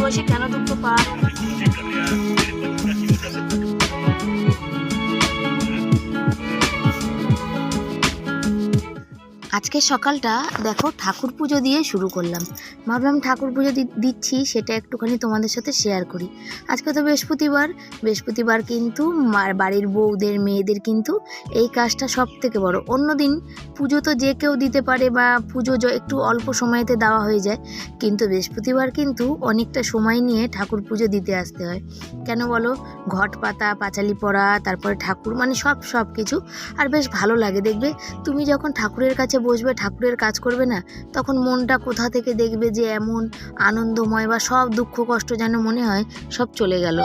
বসে কেন দুঃখ পা আজকে সকালটা দেখো ঠাকুর পুজো দিয়ে শুরু করলাম। ভাবলাম ঠাকুর পুজো দিচ্ছি, সেটা একটুখানি তোমাদের সাথে শেয়ার করি। আজকে তো বৃহস্পতিবার বৃহস্পতিবার কিন্তু বাড়ির বউদের, মেয়েদের কিন্তু এই কাজটা সব থেকে বড়। অন্যদিন পুজো তো যে কেউ দিতে পারে বা পুজো একটু অল্প সময়তে দেওয়া হয়ে যায়, কিন্তু বৃহস্পতিবার কিন্তু অনেকটা সময় নিয়ে ঠাকুর পুজো দিতে আসতে হয়। কেন বলো? ঘট পাতা, পাঁচালি পড়া, তারপরে ঠাকুর মানে সব সব কিছু আর বেশ ভালো লাগে, দেখবে তুমি যখন ঠাকুরের কাছে বসবে, ঠাকুরের কাজ করবে না, তখন মনটা কোথা থেকে দেখবে যে এমন আনন্দময় বা সব দুঃখ কষ্ট যেন মনে হয় সব চলে গেল।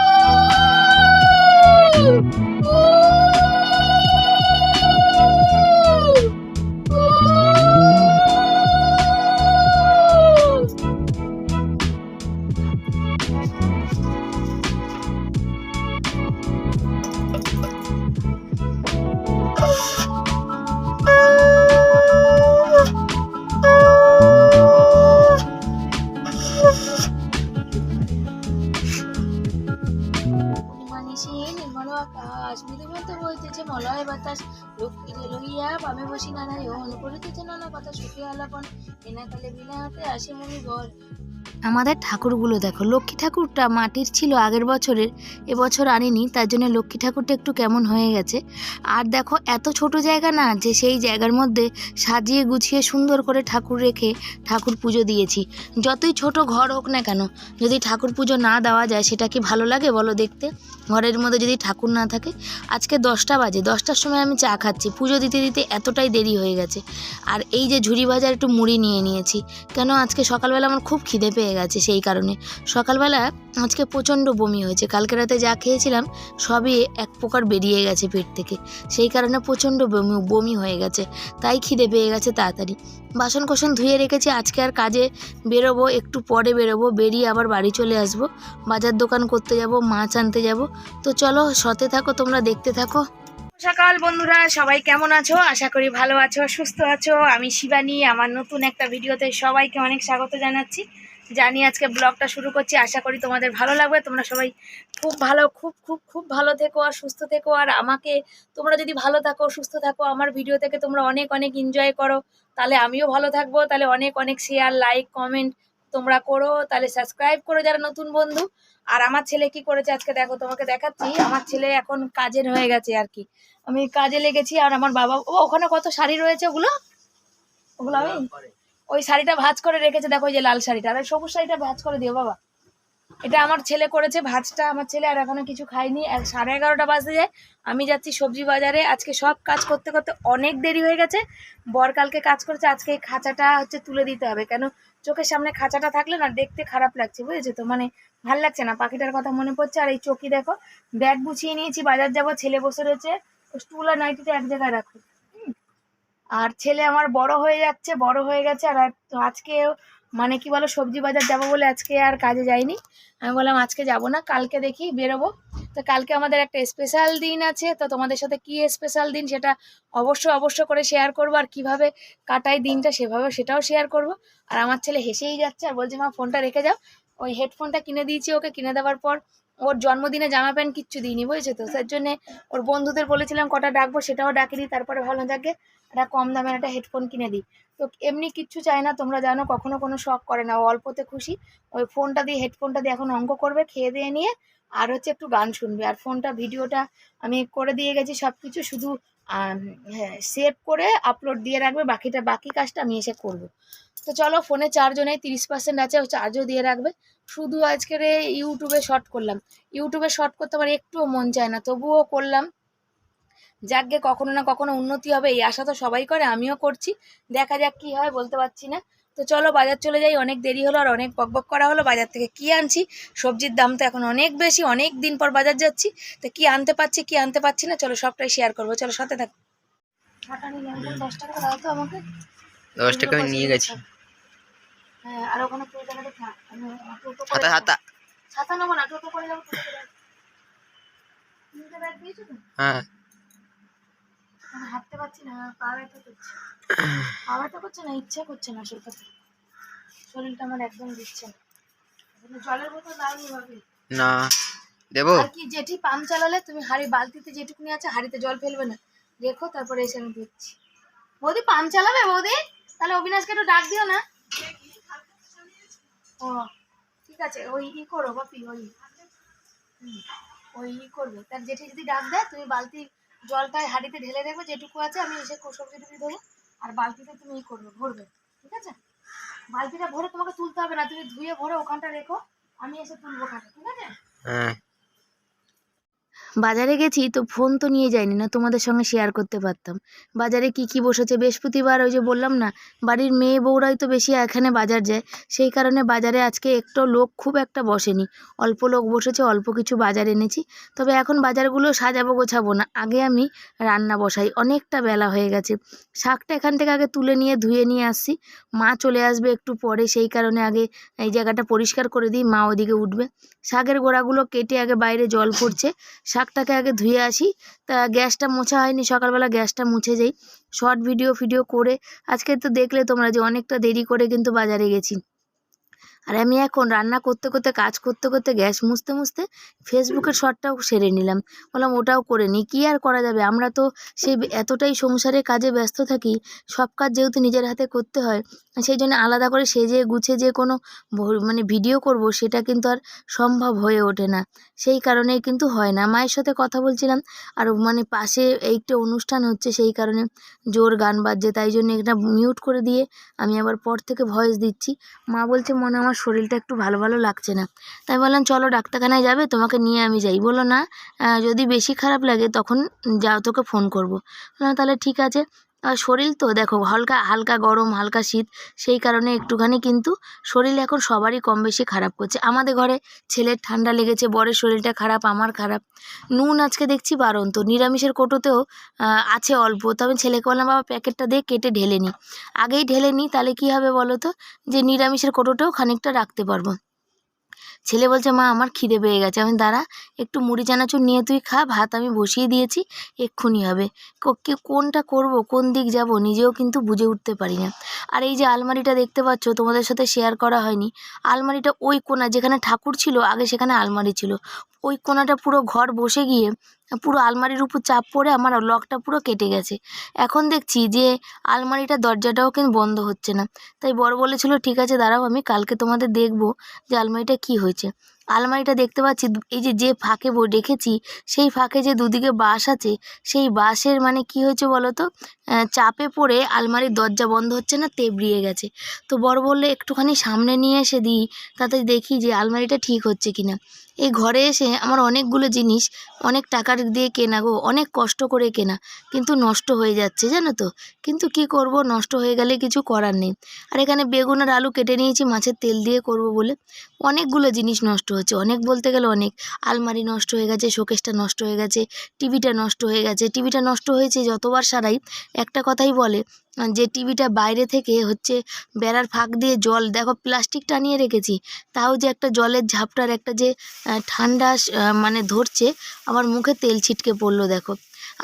আকাশ মৃদু মতো বইতেছে মলয় বাতাস লক্ষ্মীরে লইয়া বামে বসি নারায়ণ অনুকরিতেছে নানা কথা, সুখী আলাপন। এনাকালে বিনা হাতে আসে মণিবর আমাদের ঠাকুরগুলো দেখো। লক্ষ্মী ঠাকুরটা মাটির ছিল আগের বছরের, এবছর আনিনি, তার জন্য লক্ষ্মী ঠাকুরটা একটু কেমন হয়ে গেছে। আর দেখো, এত ছোট জায়গা না যে সেই জায়গার মধ্যে সাজিয়ে গুছিয়ে সুন্দর করে ঠাকুর রেখে ঠাকুর পুজো দিয়েছি। যতই ছোট ঘর হোক না কেন, যদি ঠাকুর পুজো না দেওয়া যায়, সেটা কি ভালো লাগে বলো দেখতে? ঘরের মধ্যে যদি ঠাকুর না থাকে, আজকে দশটা বাজে, দশটার সময় আমি চা খাচ্ছি। পুজো দিতে দিতে এতটাই দেরি হয়ে গেছে। আর এই যে ঝুড়ি বাজার একটু মুড়ি নিয়ে নিয়েছি। কেন আজকে সকালবেলা আমার খুব খিদে পেয়ে গেছে সেই কারণে। সকালবেলা আজকে প্রচণ্ড বমি হয়েছে। কালকে রাতে যা খেয়েছিলাম সবই এক প্রকার বেরিয়ে গেছে পেট থেকে। সেই কারণে প্রচণ্ড বমি বমি হয়ে গেছে। তাই খিদে পেয়ে গেছে তাড়াতাড়ি। বাসন কোসন ধুয়ে রেখেছি, আজকে আর কাজে বেরোবো, একটু পরে বেরোবো, বেরিয়ে আবার বাড়ি চলে আসব। বাজার দোকান করতে যাব, মাছ আনতে যাব। তো চলো সতে থাকো, তোমরা দেখতে থাকো। সকাল বন্ধুরা, সবাই কেমন আছো? আশা করি ভালো আছো, সুস্থ আছো। আমি শিবানী, আমার নতুন একটা ভিডিওতে সবাইকে অনেক স্বাগত জানাচ্ছি। জানি আজকে ব্লগটা শুরু করছি। আশা করি তোমাদের ভালো লাগবে। তোমরা সবাই খুব ভালো, খুব খুব খুব ভালো থেকো আর সুস্থ থেকো। আর আমাকে তোমরা যদি ভালো থাকো, সুস্থ থাকো, আমার ভিডিও থেকে তোমরা অনেক অনেক এনজয় করো, তাহলে আমিও ভালো থাকব। তাহলে অনেক অনেক শেয়ার লাইক কমেন্ট তোমরা করো। তাহলে সাবস্ক্রাইব করো যারা নতুন বন্ধু। আর আমার ছেলে কি করেছে আজকে? দেখো, তোমাকে দেখাচ্ছি। আমার ছেলে এখন কাজের হয়ে গেছে আর কি। আমি কাজে লেগেছি আর আমার বাবা, ও ওখানে কত শাড়ি রয়েছে ওগুলো? ওগুলো আমি ওই শাড়িটা ভাজ করে রেখেছে, দেখো যে লাল শাড়িটা, আর সবুজ শাড়িটা ভাজ করে দিও বাবা। এটা আমার ছেলে করেছে ভাজটা, আমার ছেলে আর এখনও কিছু খাইনি সাড়ে এগারোটা বাজতে যায়, আমি যাচ্ছি সবজি বাজারে। আজকে সব কাজ করতে করতে অনেক দেরি হয়ে গেছে। বর কালকে কাজ করেছে, আজকে এই খাঁচাটা হচ্ছে তুলে দিতে হবে। কেন? চোখের সামনে খাঁচাটা থাকলে না দেখতে খারাপ লাগছে, বুঝেছ তো? মানে ভালো লাগছে না, পাখিটার কথা মনে পড়ছে। আর এই চকি দেখো ব্যাগ গুছিয়ে নিয়েছি, বাজার যাব, ছেলে বসে রয়েছে। স্টুল আর নাইটিতে এক জায়গায় রাখো। আর ছেলে আমার বড় হয়ে যাচ্ছে, বড় হয়ে গেছে, আর আজকে মানে কি বলো, সবজি বাজার যাব বলে আজকে আর কাজে যাইনি আমি বললাম, আজকে যাব না, কালকে দেখি বেরোবো। তো কালকে আমাদের একটা স্পেশাল দিন আছে, তো তোমাদের সাথে কি স্পেশাল দিন সেটা অবশ্য অবশ্য করে শেয়ার করব, আর কীভাবে কাটাই দিনটা সেভাবে সেটাও শেয়ার করব। আর আমার ছেলে হেসেই যাচ্ছে, আর বলছে, মা ফোনটা রেখে যাও। ওই হেডফোনটা কিনে দিয়েছি ওকে, কিনে দেওয়ার পর ওর জন্মদিনে জামা প্যান্ট কিচ্ছু দিইনি, বুঝেছ তো? তার জন্যে ওর বন্ধুদের বলেছিলাম কটা ডাকবো, সেটাও ডাকিনি, তারপরে ভালো থাকে একটা কম দামের একটা হেডফোন কিনে দিই। তো এমনি কিচ্ছু চায় না, তোমরা জানো, কখনো কোনো শখ করে না অল্পতে খুশি। ওই ফোনটা দিয়ে হেডফোনটা দিয়ে এখন অঙ্ক করবে, খেয়ে দিয়ে নিয়ে আর হচ্ছে একটু গান শুনবে। আর ফোনটা, ভিডিওটা আমি করে দিয়ে গেছি সব কিছু শুধু হ্যাঁ সেভ করে আপলোড দিয়ে রাখবে, বাকিটা, বাকি কাজটা আমি এসে করব। তো চলো, ফোনে চার্জও নেই তিরিশ পার্সেন্ট আছে, ও চার্জও দিয়ে রাখবে। শুধু আজকের ইউটিউবে শর্ট করলাম। ইউটিউবে শর্ট করতে আমার একটুও মন চায় না তবুও করলাম। যাকগে কখনো না কখনো উন্নতি হবে এই আশা তো সবাই করে আমিও করছি। দেখা যাক কি হয় বলতে পারছি না। তো চলো বাজার চলে যাই অনেক দেরি হলো আর অনেক বকবক করা হলো। বাজার থেকে কি আনছি? সবজির দাম তো এখন অনেক বেশি অনেক দিন পর বাজার যাচ্ছি। তো কি আনতে পারছি কি আনতে পারছি না চলো সবটাই শেয়ার করব। চলো সাথে থাকো। দশ টাকা দাও তো আমাকে। দশ টাকা আমি নিয়ে গেছি। আর ওখানে কুড়ি টাকাটা থাক আমি টোটো করে ছাতা ছাতা নেব না টোটো করে যাব ব্যাগ দিয়েছ তো? হ্যাঁ। হাঁটতে পারছি না পা ব্যথা করছে। পা ব্যথা করছে না ইচ্ছা করছে না আসল কথা। শরীরটা আমার একদম দিচ্ছে না। জলের বোতল দাওনি ভাবি না দেবো। আর কি জেঠি পাম্প চালালে তুমি হাড়ি বালতিতে যেটুকুনি আছে হাড়িতে জল ফেলবে না। রেখো তারপরে এসে আমি দিচ্ছি বৌদি পাম্প চালাবে বৌদি? তাহলে অবিনাশকে একটু ডাক দিও না। ও, ঠিক আছে, ওই ই করো বাপি, ওই ওই ই করবে। তার জেঠি যদি ডাক দেয়, তুমি বালতি জলটায় হাঁড়িতে ঢেলে রাখবে যেটুকু আছে, আমি এসে সবজি টুবজি দেবো আর বালতিতে তুমি ই করবে, ভরবে, ঠিক আছে? বালতিটা ভরে তোমাকে তুলতে হবে না, তুমি ধুয়ে ভরে ওখানটা রেখো, আমি এসে তুলবো খাটে ঠিক আছে? হ্যাঁ। বাজারে গেছি তো ফোন তো নিয়ে যাইনি, না তোমাদের সঙ্গে শেয়ার করতে পারতাম। বাজারে কি কি বসেছে? বৃহস্পতিবার ওই যে বললাম না, বাড়ির মেয়ে বউরাই তো বেশি এখানে বাজার যায়, সেই কারণে বাজারে আজকে একটু লোক খুব একটা বসেনি। অল্প লোক বসেছে, অল্প কিছু বাজার এনেছি, তবে এখন বাজারগুলো সাজাবো গোছাবো না। আগে আমি রান্না বসাই, অনেকটা বেলা হয়ে গেছে। শাকটা এখান থেকে আগে তুলে নিয়ে ধুয়ে নিয়ে আসছি, মা চলে আসবে একটু পরে, সেই কারণে আগে এই জায়গাটা পরিষ্কার করে দিই, মা ওদিকে উঠবে। শাকের গোড়াগুলো কেটে আগে বাইরে জল পড়ছে শাকটাকে আগে ধুয়ে আসি। তা গ্যাসটা মোছা হয়নি, সকালবেলা গ্যাসটা মুছে যাই। শর্ট ভিডিও, ফিডিও করে, আজকে তো দেখলে তোমরা যে অনেকটা দেরি করে কিন্তু বাজারে গেছি। আর আমি এখন রান্না করতে করতে, কাজ করতে করতে গ্যাস মুছতে মুছতে ফেসবুকের শর্টটাও সেরে নিলাম। বললাম, ওটাও করে নিই কী আর করা যাবে? আমরা তো সেই এতটাই সংসারের কাজে ব্যস্ত থাকি, সব কাজ যেহেতু নিজের হাতে করতে হয়, সেই জন্য আলাদা করে সেজে গুছে যে কোনো মানে ভিডিও করব, সেটা কিন্তু আর সম্ভব হয়ে ওঠে না। সেই কারণেই কিন্তু হয় না। মায়ের সাথে কথা বলছিলাম, আর মানে পাশে একটা অনুষ্ঠান হচ্ছে, সেই কারণে জোর গান বাজছে, তাই জন্য এটা মিউট করে দিয়ে আমি আবার পর থেকে ভয়েস দিচ্ছি। মা বলছে, মনে হয় আমার শরীরটা একটু ভালো ভালো লাগছে না। তাই বললাম, চলো ডাক্তারখানায় যাবে, তোমাকে নিয়ে আমি যাই। বলো না যদি বেশি খারাপ লাগে তখন যাও, তোকে ফোন করব। বললাম, তাহলে ঠিক আছে। শরীর তো দেখো হালকা হালকা গরম, হালকা শীত, সেই কারণে একটুখানি কিন্তু শরীর এখন সবারই কম বেশি খারাপ করছে। আমাদের ঘরে ছেলের ঠান্ডা লেগেছে, বরের শরীরটা খারাপ, আমার খারাপ। নুন আজকে দেখছি বারণ তো, নিরামিষের কোটোতেও আছে অল্প, তবে ছেলেকে বললাম, বাবা, প্যাকেটটা দিয়ে কেটে ঢেলে নিই আগেই ঢেলে নিই তাহলে কী হবে বলো তো? যে নিরামিষের কোটোতেও খানিকটা রাখতে পারব। ছেলে বলছে, মা, আমার খিদে পেয়ে গেছে। আমি, দাঁড়া, একটু মুড়ি, চানাচুর নিয়ে তুই খা, ভাত আমি বসিয়ে দিয়েছি, এক্ষুনি হবে। কোনটা করব, কোন দিক যাব, নিজেও কিন্তু বুঝে উঠতে পারি না। আর এই যে আলমারিটা দেখতে পাচ্ছ, তোমাদের সাথে শেয়ার করা হয়নি। আলমারিটা ওই কোনা যেখানে ঠাকুর ছিল, আগে সেখানে আলমারি ছিল। ওই কোনাটা পুরো ঘর বসে গিয়ে পুরো আলমারির উপর চাপ পড়ে আমার লকটা পুরো কেটে গেছে। এখন দেখছি যে আলমারিটার দরজাটাও কিন্তু বন্ধ হচ্ছে না। তাই বড় বলেছিল, ঠিক আছে, দাঁড়াও, আমি কালকে তোমাদের দেখব যে আলমারিটা কি হয়েছে। আলমারিটা দেখতে পাচ্ছি, এই যে যে ফাঁকে রেখেছি সেই ফাঁকে যে দুদিকে বাঁশ আছে, সেই বাঁশের মানে কি হয়েছে বলো তো? চাপে পড়ে আলমারির দরজা বন্ধ হচ্ছে না, তেবড়িয়ে গেছে। তো বড় বললে, একটুখানি সামনে নিয়ে এসে দিই, তাতে দেখি যে আলমারিটা ঠিক হচ্ছে কিনা। এই ঘরে এসে আমার অনেকগুলো জিনিস, অনেক টাকার দিয়ে কেনা গো, অনেক কষ্ট করে কেনা। কিন্তু নষ্ট হয়ে যাচ্ছে, জানো তো? কিন্তু কি করব? নষ্ট হয়ে গেলে কিছু করার নেই। আর এখানে বেগুন আর আলু কেটে নিয়েছি, মাছের তেল দিয়ে করব বলে। অনেকগুলো জিনিস নষ্ট হচ্ছে, অনেক বলতে গেলে অনেক। আলমারি নষ্ট হয়ে গেছে, শোকেসটা নষ্ট হয়ে গেছে, টিভিটা নষ্ট হয়ে গেছে। টিভিটা নষ্ট হয়েছে যতবার সারাই, একটা কথাই বলে যে টিভিটা বাইরে থেকে হচ্ছে বেড়ার ফাঁক দিয়ে জল, দেখো প্লাস্টিক টানিয়ে রেখেছি, তাও যে একটা জলের ঝাপটার একটা যে ঠান্ডা মানে ধরছে, আমার মুখে তেল ছিটকে পড়ল, দেখো।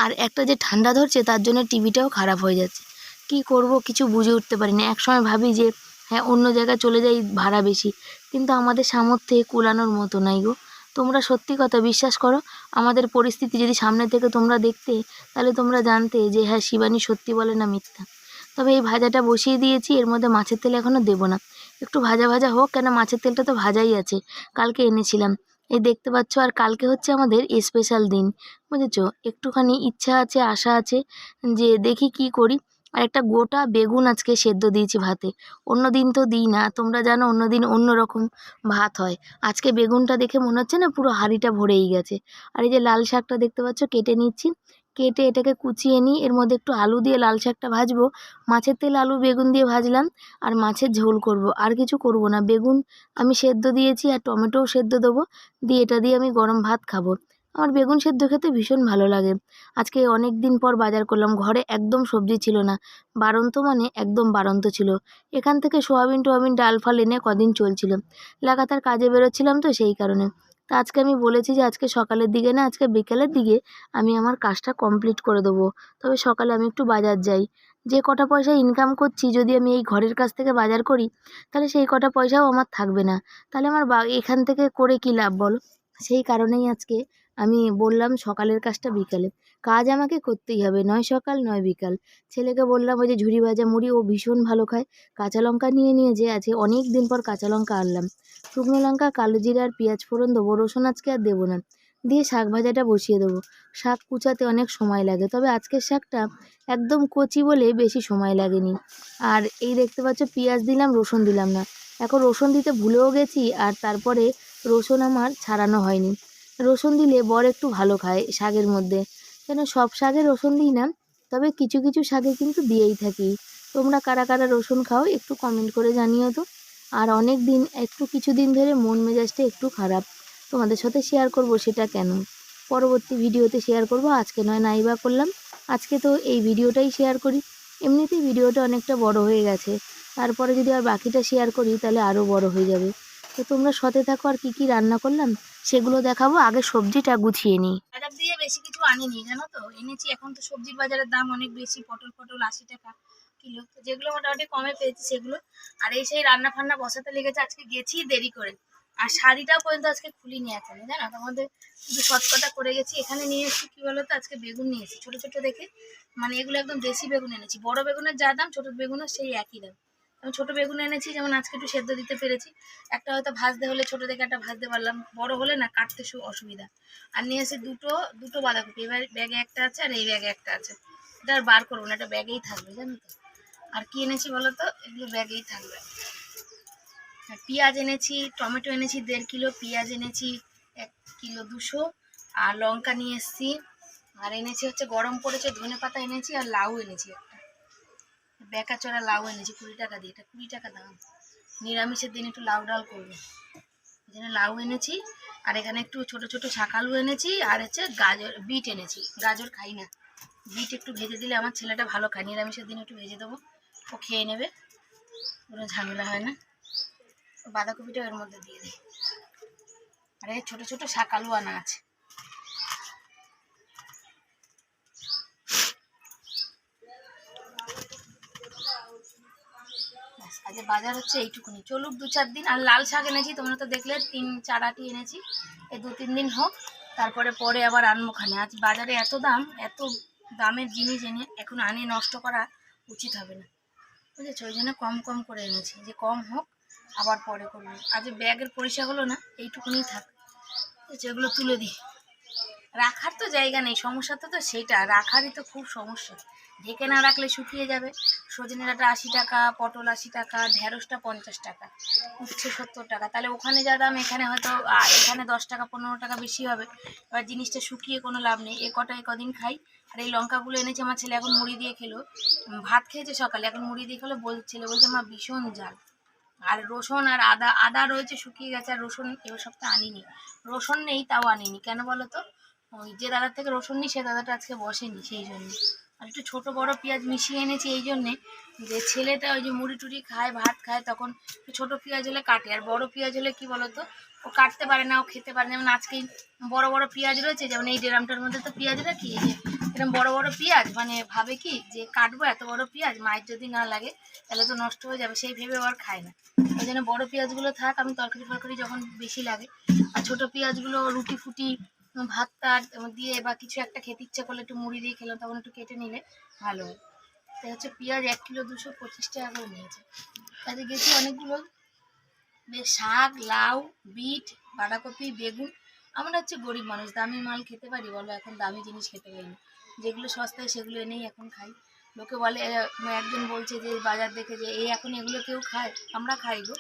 আর একটা যে ঠান্ডা ধরছে, তার জন্য টিভিটাও খারাপ হয়ে যাচ্ছে। কি করব কিছু বুঝে উঠতে পারি না, একসময় ভাবি যে হ্যাঁ অন্য জায়গায় চলে যাই ভাড়া বেশি, কিন্তু আমাদের সামর্থ্যে কুলানোর মতো নাই গো। তোমরা সত্যি কথা বিশ্বাস করো, আমাদের পরিস্থিতি যদি সামনে থেকে তোমরা দেখতে, তাহলে তোমরা জানতে যে হ্যাঁ শিবানী সত্যি বলে না মিথ্যা। তবে এই ভাজাটা বসিয়ে দিয়েছি, এর মধ্যে মাছের তেল এখনও দেবো না। একটু ভাজা ভাজা হোক, কেন মাছের তেলটা তো ভাজাই আছে। কালকে এনেছিলাম। এই দেখতে পাচ্ছ, আর কালকে হচ্ছে আমাদের স্পেশাল দিন। বুঝেছ? একটুখানি ইচ্ছা আছে, আশা আছে, যে দেখি কি করি। আর একটা গোটা বেগুন আজকে সেদ্ধ দিয়েছি ভাতে। অন্য দিন তো দিই না, তোমরা জানো অন্য দিন অন্য রকম ভাত হয়। আজকে বেগুনটা দেখে মনে হচ্ছে না পুরো হাঁড়িটা ভরেই গেছে। আর এই যে লাল শাকটা দেখতে পাচ্ছ, কেটে নিচ্ছি। কেটে এটাকে কুচিয়ে নিই। এর মধ্যে একটু আলু দিয়ে লাল শাকটা ভাজবো। মাছের তেল আলু, বেগুন দিয়ে ভাজলাম আর মাছের ঝোল করব। আর কিছু করব না। বেগুন আমি সেদ্ধ দিয়েছি আর টমেটোও সেদ্ধ দেবো। দিয়ে এটা দিয়ে আমি গরম ভাত খাব। আমার বেগুন সেদ্ধ খেতে ভীষণ ভালো লাগে। আজকে অনেক দিন পর বাজার করলাম। ঘরে একদম সবজি ছিল না। বাড়ন্ত মানে একদম বাড়ন্ত ছিল। এখান থেকে সোয়াবিন, টোয়াবিন, ডাল, ফাল এনে কদিন চলছিল। লাগাতার কাজে বেরোচ্ছিলাম তো সেই কারণে। তা আজকে আমি বলেছি যে আজকে সকালের দিকে না, আজকে বিকেলের দিকে আমি আমার কাজটা কমপ্লিট করে দেবো। তবে সকালে আমি একটু বাজার যাই। যে কটা পয়সা ইনকাম করছি, যদি আমি এই ঘরের কাছ থেকে বাজার করি, তাহলে সেই কটা পয়সাও আমার থাকবে না। তাহলে আমার বা, এখান থেকে করে কী লাভ বলো? সেই কারণেই আজকে আমি বললাম, সকালের কাজটা বিকালে। কাজ আমাকে করতেই হবে, নয় সকাল, নয় বিকাল। ছেলেকে বললাম, ওই যে ঝুড়ি ভাজা মুড়ি, ও ভীষণ ভালো খায়। কাঁচা লঙ্কা নিয়ে নিয়ে যে আছে, অনেক দিন পর কাঁচা লঙ্কা আনলাম। শুকনো লঙ্কা, কালো জিরা আর পেঁয়াজ ফোড়ন দেবো, রসুন আজকে আর দেবো না। দিয়ে শাক ভাজাটা বসিয়ে দেবো। শাক কুচাতে অনেক সময় লাগে, তবে আজকের শাকটা একদম কচি বলে বেশি সময় লাগেনি। আর এই দেখতে পাচ্ছ, পেঁয়াজ দিলাম, রসুন দিলাম না। এখন রসুন দিতে ভুলেও গেছি, আর তারপরে রসুন আমার ছাড়ানো হয়নি। রসুন দিলে বর একটু ভালো খায় শাকের মধ্যে। কেন সব শাকে রসুন দিই না, তবে কিছু কিছু শাকে কিন্তু দিয়েই থাকি। তোমরা কারা কারা রসুন খাও একটু কমেন্ট করে জানিও তো। আর অনেক দিন, একটু কিছু দিন ধরে মন মেজাজটা একটু খারাপ। তোমাদের সাথে শেয়ার করব সেটা কেন? পরবর্তী ভিডিওতে শেয়ার করব, আজকে নয় নাই বা করলাম। আজকে তো এই ভিডিওটাই শেয়ার করি। এমনিতেই ভিডিওটা অনেকটা বড় হয়ে গেছে। তারপরে যদি আর বাকিটা শেয়ার করি, তাহলে আরও বড় হয়ে যাবে। তো তোমরা সতে থাকো আর কি কি রান্না করলাম, সেগুলো দেখাবো। আগে সবজিটা গুছিয়ে নিই। বাজার দিয়ে বেশি কিছু আনিনি, জানো তো? এনেছি, এখন তো সবজির বাজারের দাম অনেক বেশি, পটল পটল আশি টাকা কিলো। যেগুলো মোটামুটি কমে পেয়েছি সেগুলো। আর এই সেই রান্না ফান্না বসাতে লেগেছে, আজকে গেছি দেরি করে। আর শাড়িটাও পর্যন্ত আজকে খুলিনি এখন জানো? তোমাদের শুধু শর্টকটা করে গেছি। এখানে নিয়ে এসেছি, কী বলো তো আজকে বেগুন নিয়ে এসেছি, ছোটো ছোটো দেখে। মানে এগুলো একদম দেশি বেগুন এনেছি। বড় বেগুনের যা দাম, ছোটো বেগুনের সেই একই দাম। আমি ছোটো বেগুন এনেছি, যেমন আজকে একটু সেদ্ধ দিতে পেরেছি। একটা হয়তো ভাজতে হলে ছোটো দেখে একটা ভাজতে পারলাম। বড় হলে না কাটতে অসুবিধা। আর নিয়ে এসে দুটো দুটো বাঁধাকপি। এবার ব্যাগে একটা আছে আর এই ব্যাগে একটা আছে। এটা আর বার করব না, এটা ব্যাগেই থাকবে, জানো তো। আর কি এনেছি বলো তো? এগুলো ব্যাগেই থাকবে। পেঁয়াজ এনেছি, টমেটো এনেছি, দেড় কিলো পেঁয়াজ এনেছি, এক কিলো দুশো। আর লঙ্কা নিয়ে এসেছি। আর এনেছি হচ্ছে গরম পড়েছে ধনে পাতা এনেছি আর লাউ এনেছি। বেকা চড়া লাউ এনেছি কুড়ি টাকা দিয়ে, এটা কুড়ি টাকা দাম। নিরামিষের দিন একটু লাউ ডাল করব। এখানে লাউ এনেছি, আর এখানে একটু ছোট ছোট শাকালু এনেছি, আর হচ্ছে গাজর, বিট এনেছি। গাজর খাই না। বিট একটু ভেজে দিলে আমার ছেলেটা ভালো খায়। নিরামিষের দিন একটু ভেজে দেবো। ও খেয়ে নেবে। কোনো ঝামেলা হয় না। বাঁধাকপিটা এর মধ্যে দিয়ে দিই। আর এই ছোটো ছোটো শাকালু আনা আছে। আজকে বাজার হচ্ছে এইটুকুনি। চলুক দু চার দিন, আর লাল শাক এনেছি, তোমরা তো দেখলে, তিন চার আটি এনেছি। এই দু তিন দিন হোক, তারপরে পরে আবার আনব খানে। আজ বাজারে এত দাম, এত দামের জিনিস এনে এখন আনে নষ্ট করা উচিত হবে না। বুঝেছ? ওই জন্য কম কম করে এনেছি। যে কম হোক, আবার পরে করব। আজ ব্যাগের পরিষেবা হলো না এইটুকুনি থাক। এগুলো তুলে দিই। রাখার তো জায়গা নেই, সমস্যা তো তো সেটা রাখারই তো খুব সমস্যা। ঢেকে না রাখলে শুকিয়ে যাবে। সজনে ডাঁটা আশি টাকা, পটল আশি টাকা, ঢেঁড়সটা পঞ্চাশ টাকা, উচ্ছে সত্তর টাকা। তাহলে ওখানে যা দাম, এখানে হয়তো এখানে দশ টাকা, পনেরো টাকা বেশি হবে। এবার জিনিসটা শুকিয়ে কোনো লাভ নেই। এ কটা, এ কদিন খাই। আর এই লঙ্কাগুলো এনেছে, আমার ছেলে এখন মুড়ি দিয়ে খেলো। ভাত খেয়েছে সকালে, এখন মুড়ি দিয়ে খেলো। বল ছেলে বলছে আমার ভীষণ জাল আর রসুন আর আদা আদা রয়েছে, শুকিয়ে গেছে। আর রসুন এবার সপ্তাহে আনিনি। রসুন নেই, তাও আনিনি। কেন বলো তো? ওই যে দাদার থেকে রসুন নিই সে দাদাটা আজকে বসেনি সেই জন্য। আর একটু ছোটো বড় পেঁয়াজ মিশিয়ে এনেছি এই জন্যে যে ছেলেটা ওই যে মুড়ি টুড়ি খায়, ভাত খায়, তখন ছোটো পেঁয়াজ হলে কাটে। আর বড় পেঁয়াজ হলে কি বলতো, ও কাটতে পারে না, ও খেতে পারে না। যেমন আজকেই বড় বড় পেঁয়াজ রয়েছে, যেমন এই ড্রামটার মধ্যে তো পেঁয়াজ রাখি, এই যে এরকম বড় বড় পেঁয়াজ মানে ভাবে কি যে কাটবো এত বড় পেঁয়াজ, মায়ের যদি না লাগে তাহলে তো নষ্ট হয়ে যাবে, সেই ভেবে আর খায় না। ওই জন্য বড়ো পেঁয়াজগুলো থাক, আমি তরকারি ফরকারি যখন বেশি লাগে, আর ছোটো পেঁয়াজগুলো রুটি ফুটি ভাত টাত দিয়ে বা কিছু একটা খেতে ইচ্ছা করলে একটু মুড়ি দিয়ে খেলাম, তখন একটু কেটে নিলে ভালো হয়। তাই হচ্ছে পেঁয়াজ এক কিলো দুশো পঁচিশ টাকা করে নিয়েছে। তাতে গেছি অনেকগুলো শাক, লাউ, বিট, বাঁধাকপি, বেগুন। আমরা হচ্ছে গরিব মানুষ, দামি মাল খেতে পারি বলো, এখন দামি জিনিস খেতে পারি না। যেগুলো সস্তায় সেগুলো এনেই এখন খাই। লোকে বলে একজন বলছে যে বাজার দেখে যে এই এখন এগুলো কেউ খায়? আমরা খাই গো।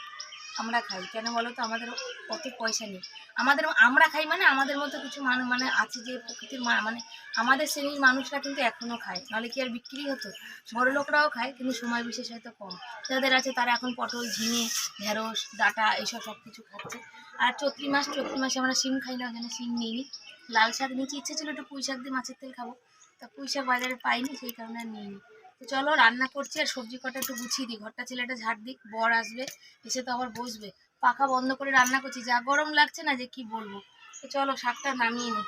আমরা খাই। কেন বলো তো? আমাদের অত পয়সা নেই। আমাদের আমরা খাই মানে আমাদের মতো কিছু মানুষ মানে আছে যে প্রকৃতির মানে আমাদের শ্রেণির মানুষরা কিন্তু এখনও খায়। নাহলে কি আর বিক্রি হতো? বড় লোকরাও খায়, কিন্তু সময় বিশেষ হয়তো কম। যাদের আছে তারা এখন পটল, ঝিঙে, ঢেঁড়স, ডাঁটা এইসব সব কিছু খাচ্ছে। আর চৈত্রি মাস, চৈত্রি মাসে আমরা শিম খাই না ওই জন্য শিম নিইনি। লাল শাক নিচে ইচ্ছে ছিল একটু পুঁই শাক দিয়ে মাছের তেল খাব। তা পুঁই শাক বাজারে পাইনি, সেই কারণে আর নিইনি। চলো রান্না করছি আর সবজি কটা একটু গুছিয়ে দিই। ঘরটা ছেলেটা ঝাড় দিক, বর আসবে, এসে তো আবার বসবে। পাখা বন্ধ করে রান্না করছি, যা গরম লাগছে না যে কি বলব। চলো শাকটা নামিয়ে নিই।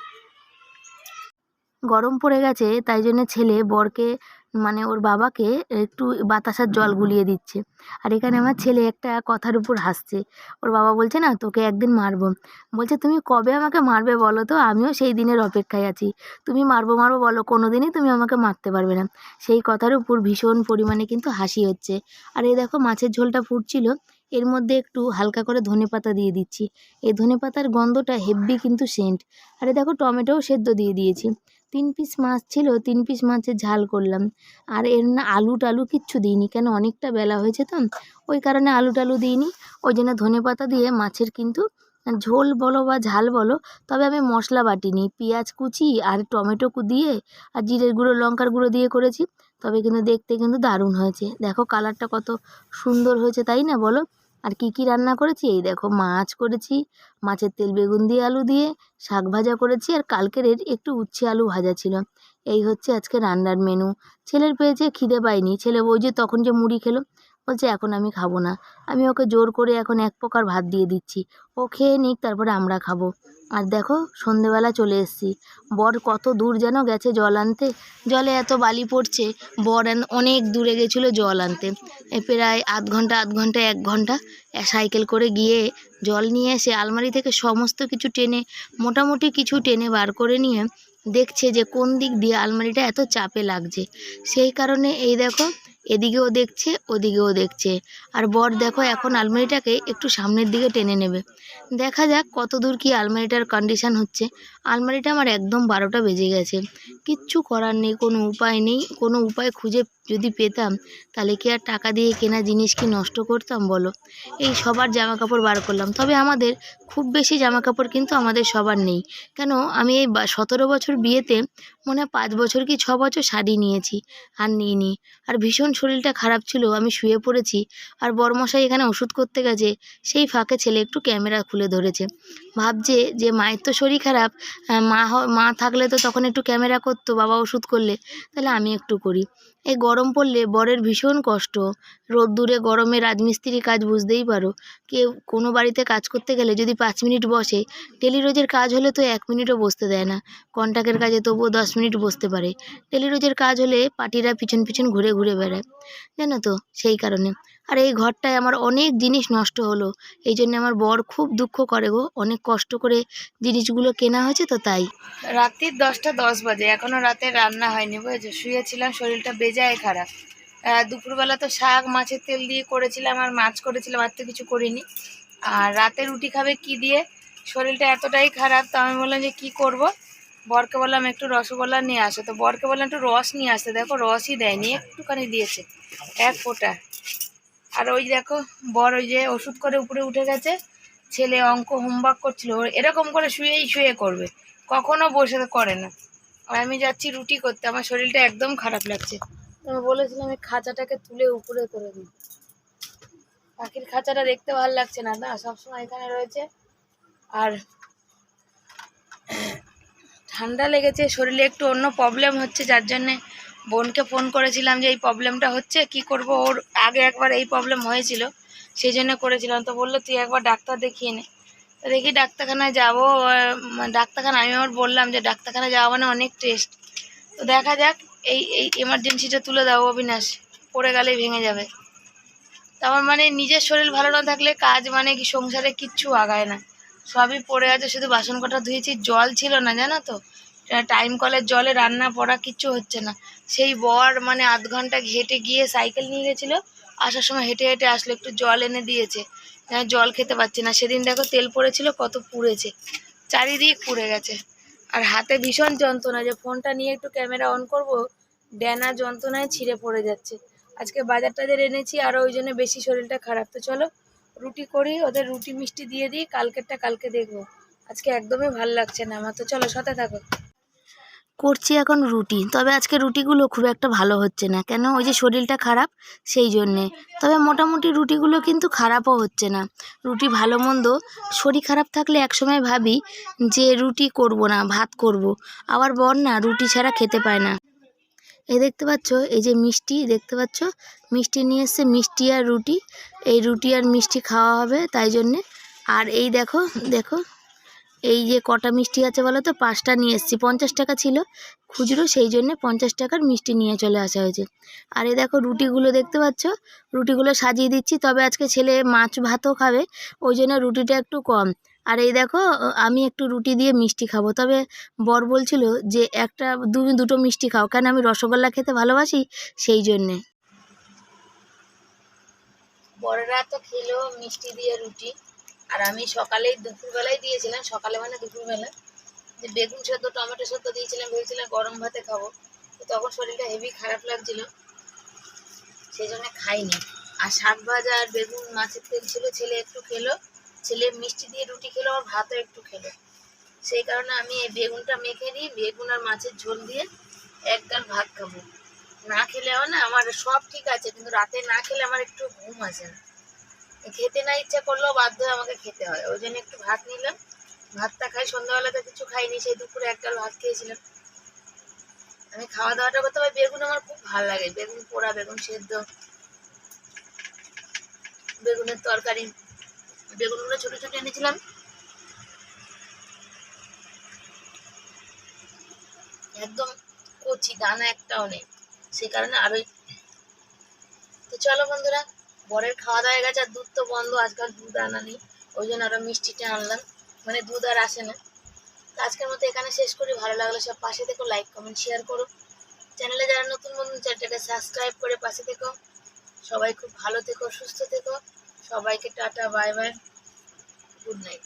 গরম পড়ে গেছে, তাই জন্য ছেলে বরকে মানে ওর বাবাকে একটু বাতাসার জল গুলিয়ে দিচ্ছে। আর এখানে আমার ছেলে একটা কথার উপর হাসছে। ওর বাবা বলছে, না, তোকে একদিন মারবো। বলছে, তুমি কবে আমাকে মারবে বলো তো? আমিও সেই দিনের অপেক্ষায় আছি। তুমি মারবো মারবো বলো কোনো দিনই তুমি আমাকে মারতে পারবে না। সেই কথার উপর ভীষণ পরিমাণে কিন্তু হাসি হচ্ছে। আর এই দেখো, মাছের ঝোলটা ফুটছিল। এর মধ্যে একটু হালকা করে ধনে পাতা দিয়ে দিচ্ছি। এই ধনে পাতার গন্ধটা হেব্বি কিন্তু সেন্ট। আর আরে দেখো, টমেটোও সেদ্ধ দিয়ে দিয়েছি। তিন পিস মাছ ছিল, তিন পিস মাছের ঝাল করলাম। আর এর না আলু টালু কিচ্ছু দিইনি, কেন অনেকটা বেলা হয়েছে তো। ওই কারণে আলু টালু দিইনি। ওই জন্য ধনে পাতা দিয়ে মাছের কিন্তু ঝোল বলো বা ঝাল বলো, তবে আমি মশলা বাটিনি। পেঁয়াজ কুচি আর টমেটো কু দিয়ে আর জিরের গুঁড়ো, লঙ্কার গুঁড়ো দিয়ে করেছি। তবে কিন্তু দেখতে কিন্তু দারুণ হয়েছে। দেখো কালারটা কত সুন্দর হয়েছে, তাই না বলো? আর কি কি রান্না করেছি? এই দেখো, মাছ করেছি, মাছের তেল, বেগুন দিয়ে, আলু দিয়ে, শাক ভাজা করেছি আর কালকের একটু উচ্ছে আলু ভাজা ছিল। এই হচ্ছে আজকে রান্নার মেনু ছেলের পেয়েছে, খিদে পায়নি। ছেলে ওই যে তখন যে মুড়ি খেলো। বলছে এখন আমি খাব না। আমি ওকে জোর করে এখন এক প্রকার ভাত দিয়ে দিচ্ছি। ও খেয়ে নিক, তারপরে আমরা খাব। আর দেখো, সন্ধেবেলা চলে এসেছি। বর কত দূর যেন গেছে জল আনতে। জলে এত বালি পড়ছে, বর অনেক দূরে গেছিল জল আনতে। প্রায় আধ ঘণ্টা আধ ঘণ্টা, এক ঘণ্টা সাইকেল করে গিয়ে জল নিয়ে এসে আলমারি থেকে সমস্ত কিছু টেনে, মোটামুটি কিছু টেনে বার করে নিয়ে দেখছে যে কোন দিক দিয়ে আলমারিটা এত চাপে লাগছে। সেই কারণে এই দেখো এদিকেও দেখছে, ওদিকেও দেখছে। আর বর দেখো এখন আলমারিটাকে একটু সামনের দিকে টেনে নেবে। দেখা যাক কত দূর কি আলমারিটার কন্ডিশন হচ্ছে। আলমারিটা আমার একদম বারোটা বেজে গেছে। কিচ্ছু করার নেই, কোনো উপায় নেই। কোনো উপায় খুঁজে যদি পেতাম, তাহলে কি আর টাকা দিয়ে কেনা জিনিস কি নষ্ট করতাম বলো? এই সবার জামা কাপড় বার করলাম। তবে আমাদের খুব বেশি জামা কাপড় কিন্তু আমাদের সবার নেই। কেন? আমি এই সতেরো বছর বিয়েতে মনে হয় পাঁচ বছর কি ছ বছর শাড়ি নিয়েছি, আর নিইনি। আর ভীষণ শরীরটা খারাপ ছিল, আমি শুয়ে পড়েছি আর বরমশাই এখানে ওষুধ করতে গেছে, সেই ফাঁকে ছেলে একটু ক্যামেরা খুলে ধরেছে। ভাবছে যে মায়ের তো শরীর খারাপ মা মা থাকলে তো তখন একটু ক্যামেরা করতো, বাবা ওষুধ করলে, তাহলে আমি একটু করি। এই গরম পড়লে বরের ভীষণ কষ্ট। রোদ্দুরে গরমে রাজমিস্ত্রি কাজ বুঝতেই পারো। কেউ কোনো বাড়িতে কাজ করতে গেলে যদি পাঁচ মিনিট বসে ডেলি রোজের কাজ হলে তো এক মিনিটও বসতে দেয় না। কন্ট্রাক্টের কাজে তবুও দশ মিনিট বসতে পারে। ডেলি রোজের কাজ হলে পার্টিরা পিছন পিছন ঘুরে ঘুরে বেড়ায়। জানো তো, সেই কারণে। আর এই ঘরটায় আমার অনেক জিনিস নষ্ট হলো। এই জন্য আমার বর খুব দুঃখ করে গো। অনেক কষ্ট করে জিনিসগুলো কেনা হয়েছে তো তাই। রাত্রির দশটা দশ বাজে। এখনও রাতে রান্না হয়নি বুঝেছ? শুয়েছিলাম, শরীরটা বেজায় খারাপ। দুপুরবেলা তো শাক, মাছের তেল দিয়ে করেছিলাম আর মাছ করেছিলাম, আর তো কিছু করিনি। আর রাতে রুটি খাবে কি দিয়ে? শরীরটা এতটাই খারাপ, তো আমি বললাম যে কি করব? বরকে বললাম একটু রসগোল্লা নিয়ে আসো। তো বরকে বললাম একটু রস নিয়ে আসতে। দেখো রসই দেয়নি, একটুখানি দিয়েছে, এক ফোঁটা। আর ওই দেখো, বর ওই যে ওষুধ করে উপরে উঠে গেছে। ছেলে অঙ্ক হোমওয়ার্ক করছিল এরকম করে শুয়েই শুয়ে করবে। কখনো বসে করে না। আর আমি যাচ্ছি রুটি করতে, আমার শরীরটা একদম খারাপ লাগছে। আমি বলেছিলাম, এই খাঁচাটাকে তুলে উপরে করে দিই। পাখির খাঁচাটা দেখতে ভালো লাগছে না না, সবসময় এখানে রয়েছে। আর ঠান্ডা লেগেছে, শরীরে একটু অন্য প্রবলেম হচ্ছে, যার জন্যে বোনকে ফোন করেছিলাম যে এই প্রবলেমটা হচ্ছে, কি করব? ওর আগে একবার এই প্রবলেম হয়েছিল সেই জন্য করেছিলাম। তো বলল, তুই একবার ডাক্তার দেখিয়ে নে। তো দেখি ডাক্তারখানায় যাব ডাক্তারখানা, আমি আমার বললাম যে ডাক্তারখানায় যাওয়া মানে অনেক টেস্ট তো দেখা যাক, এই এই এমার্জেন্সিটা তুলে দাও অবিনাশ, পড়ে গেলেই ভেঙে যাবে। তো আমার মানে নিজের শরীর ভালো না থাকলে কাজ মানে কি, সংসারে কিচ্ছু আগায় না। সবই পড়ে আছে, শুধু বাসন কটা ধুয়েছি, জল ছিল না, জানো তো? টাইম কলের জলে রান্না পড়া কিচ্ছু হচ্ছে না। সেই বর মানে আধ ঘণ্টা হেঁটে গিয়ে সাইকেল নিয়ে গেছিল। আসার সময় হেঁটে হেঁটে আসলো, একটু জল এনে দিয়েছে। জল খেতে পাচ্ছি না। সেদিন দেখো তেল পড়েছিল, কত পুড়েছে। চারিদিক পুড়ে গেছে। আর হাতে ভীষণ যন্ত্রণা, যে ফোনটা নিয়ে একটু ক্যামেরা অন করব ড্যানা যন্ত্রণায় ছিঁড়ে পড়ে যাচ্ছে। আজকে বাজার টাজার এনেছি, আর ওই জন্য বেশি শরীরটা খারাপ। তো চলো, রুটি করি, ওদের রুটি মিষ্টি দিয়ে দিই, কালকেরটা কালকে দেখব। আজকে একদমই ভালো লাগছে না আমার। তো চলো, সাথে থাকো। করছি এখন রুটি। তবে আজকে রুটিগুলো খুব একটা ভালো হচ্ছে না। কেন? ওই যে শরীরটা খারাপ, সেই জন্যে। তবে মোটামুটি রুটিগুলো কিন্তু খারাপও হচ্ছে না। রুটি ভালো মন্দ, শরীর খারাপ থাকলে একসময় ভাবি যে রুটি করব না, ভাত করব। আবার বর না রুটি ছাড়া খেতে পায় না। এই দেখতে পাচ্ছ? এই যে মিষ্টি, দেখতে পাচ্ছ? মিষ্টি নিয়ে এসছে মিষ্টি আর রুটি। এই রুটি আর মিষ্টি খাওয়া হবে তাই জন্যে। আর এই দেখো দেখো এই যে কটা মিষ্টি আছে বলো তো? পাঁচটা নিয়ে এসেছি। পঞ্চাশ টাকা ছিল খুচরো, সেই জন্য পঞ্চাশ টাকার মিষ্টি নিয়ে চলে আসা হয়েছে। আর এই দেখো রুটিগুলো দেখতে পাচ্ছ? রুটিগুলো সাজিয়ে দিচ্ছি। তবে আজকে ছেলে মাছ ভাতও খাবে, ওই জন্য রুটিটা একটু কম। আর এই দেখো, আমি একটু রুটি দিয়ে মিষ্টি খাব। তবে বর বলছিল যে একটা তুমি দুটো মিষ্টি খাও। কেন আমি রসগোল্লা খেতে ভালোবাসি? সেই জন্যে। বড়রা তো খেলো মিষ্টি দিয়ে রুটি। আর আমি সকালেই দুপুরবেলায় দিয়েছিলাম, সকালে মানে দুপুরবেলা। যে বেগুন সেদ্ধ, টমেটো সেদ্ধ দিয়েছিলাম, ভেবেছিলাম গরম ভাতে খাব। তো তখন শরীরটা হেভি খারাপ লাগছিল। সেই জন্য খাইনি। আর শাক ভাজা আর বেগুন, মাছের তেল ছিল, ছেলে একটু খেলো। ছেলে মিষ্টি দিয়ে রুটি খেলো, আর ভাতও একটু খেলো। সেই কারণে আমি এই বেগুনটা মেখে নিই, বেগুন আর মাছের ঝোল দিয়ে এক গাল ভাত খাব। না খেলেও না আমার সব ঠিক আছে, কিন্তু রাতে না খেলে আমার একটু ঘুম আসে না। খেতে না ইচ্ছা করলেও বাধ্য হয়ে আমাকে খেতে হয়। ওই জন্য একটু ভাত নিলাম। ভাতটা খাই। সন্ধ্যাবেলাতে কিছু খাইনি। সেই দুপুরে এক ডাল ভাত খেয়েছিলাম। আমি খাওয়া দাওয়াটা করতে পারি। বেগুন আমার খুব ভালো লাগে। বেগুন পোড়া, বেগুন সেদ্ধ, বেগুনের তরকারি। বেগুনগুলো ছোট ছোট এনেছিলাম। একদম কচি, দানা একটাও নেই। সেই কারণে আরোই তো চলো বন্ধুরা বরের খাওয়া দাওয়া গেছে, আর দুধ তো বন্ধ, আজকাল দুধ আনা নেই, ওই জন্য আরও মিষ্টিটা আনলাম। মানে দুধ আর আসে না। তো আজকের মতো এখানে শেষ করি, ভালো লাগলে সব পাশে থেকো লাইক কমেন্ট শেয়ার করো। চ্যানেলে যারা নতুন বন্ধু, চ্যানেলটাকে সাবস্ক্রাইব করে পাশে থেকো। সবাই খুব ভালো থেকো, সুস্থ থেকো। সবাইকে tata bye bye good night